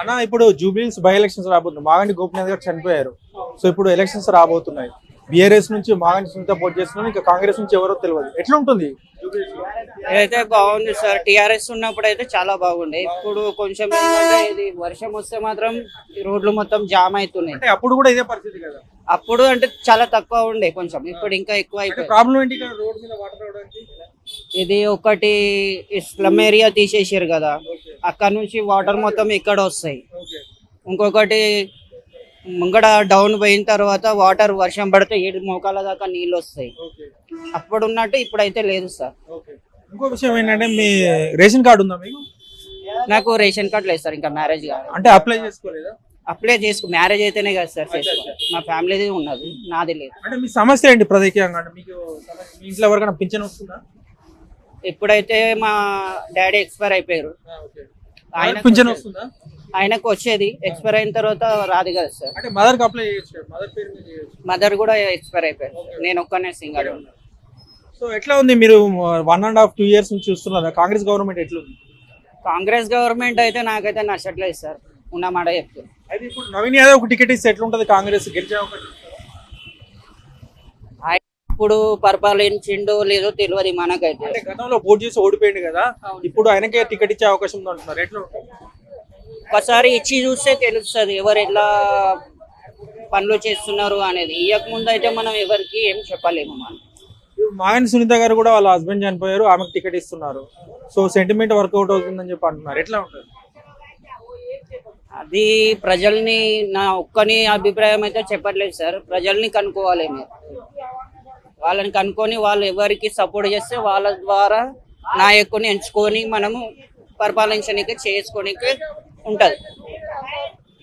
అన్న ఇప్పుడు జూబ్లీస్ by elections రాబోతున్నాయి. మాగంటి గోపినాథ్ గారు చనిపోయారు. సో ఇప్పుడు ఎలక్షన్స్ రాబోతున్నాయి. బీఆర్ఎస్ నుంచి మాగంటి సునీత పోటీ చేస్తున్నారు. ఇంకా కాంగ్రెస్ నుంచి ఎవరో తెలియదు ఎట్లా ఉంటుంది? అయితే బాగుంది సార్. టిఆర్ఎస్ ఉన్నప్పుడు అయితే చాలా బాగుండే. ఇప్పుడు కొంచెం ఏంటంటే ఇది వర్షం వస్తే మాత్రం రోడ్లు మొత్తం జామ్ అవుతున్నాయి. అప్పుడు కూడా ఇదే పరిస్థితి కదా? అప్పుడు అంటే చాలా తక్కువ ఉండే కొంచెం. ఇప్పుడు ఇంకా ఎక్కువ అయిపోయింది. ఇది ఒకటి స్లమ్ ఏరియా తీసేసారు కదా. అక్కడ నుంచి వాటర్ మొత్తం ఇక్కడ వస్తాయి. ఇంకొకటి ముంగడ డౌన్ పోయిన తర్వాత వాటర్ వర్షం పడితే ఏడు మోకాల దాకా నీళ్ళు వస్తాయి. అప్పుడు ఉన్నట్టు ఇప్పుడైతే లేదు సార్. ఇంకో విషయం ఏంటంటే మీ రేషన్ కార్డు ఉందా మీకు? నాకు రేషన్ కార్డు లేదు సార్ ఇంకా మ్యారేజ్ కాదు అంటే అప్లై చేసుకోలేదా? అప్లై చేసుకో మ్యారేజ్ అయితేనే కదా సార్ చేసుకో. మా ఫ్యామిలీది ఉన్నది నాది లేదు. అంటే మీ సమస్య ఏంటి ప్రత్యేకంగా? మీకు మీ ఇంట్లో ఎవరికైనా పింఛన్ వస్తుందా? ఇప్పుడైతే మా డాడీ ఎక్స్పైర్ అయిపోయారు. ఆయనకు పింఛన్ వస్తుందా? ఆయనకు వచ్చేది. ఎక్స్పైర్ అయిన తర్వాత రాదు కదా సార్. అంటే మదర్కి అప్లై చేయొచ్చు. మదర్ పేరు మీద చేయొచ్చు. మదర్ కూడా ఎక్స్పైర్ అయిపోయారు నేను ఒక్కనే సింగల్ సో ఎట్లా ఉంది మీరు one and half two years నుంచి చూస్తున్నారా? కాంగ్రెస్ గవర్నమెంట్ ఎట్లా ఉంది కాంగ్రెస్ గవర్నమెంట్ అయితే నాకైతే నచ్చట్లేదు సార్. ఉన్న మాట చెప్తే అయితే ఇప్పుడు నవీన్ యాదవ్ ఒక టికెట్ ఇస్తే ఎట్లా ఉంటుంది కాంగ్రెస్? గెలిచే అవకాశం ఇప్పుడు పరిపాలించిండో లేదో తెలియదు మనకైతే. అంటే గతంలో పోటీ చేసి ఓడిపోయింది కదా ఇప్పుడు ఆయనకే టికెట్ ఇచ్చే అవకాశం ఉంది అంటున్నారు? ఎట్లా ఉంటుంది? ఒకసారి ఇచ్చి చూస్తే తెలుస్తుంది ఎవరు ఎట్లా పనులు చేస్తున్నారు అనేది. ఇయ్యక ముందు అయితే మనం ఎవరికి ఏం చెప్పలేము మనం. మాగంటి సునీత గారు కూడా వాళ్ళ హస్బెండ్ చనిపోయారు ఆమెకు టికెట్ ఇస్తున్నారు. సో సెంటిమెంట్ వర్కౌట్ అవుతుందని చెప్పి అంటున్నారు. ఎట్లా ఉంటుంది? అది ప్రజల్ని నా ఒక్కని అభిప్రాయం అయితే చెప్పట్లేదు సార్. ప్రజల్ని కనుక్కోవాలి మీరు. వాళ్ళని కనుక్కొని వాళ్ళు ఎవరికి సపోర్ట్ చేస్తే వాళ్ళ ద్వారా నాయకుని ఎంచుకొని మనము పరిపాలించడానికి చేసుకోనికి ఉంటది.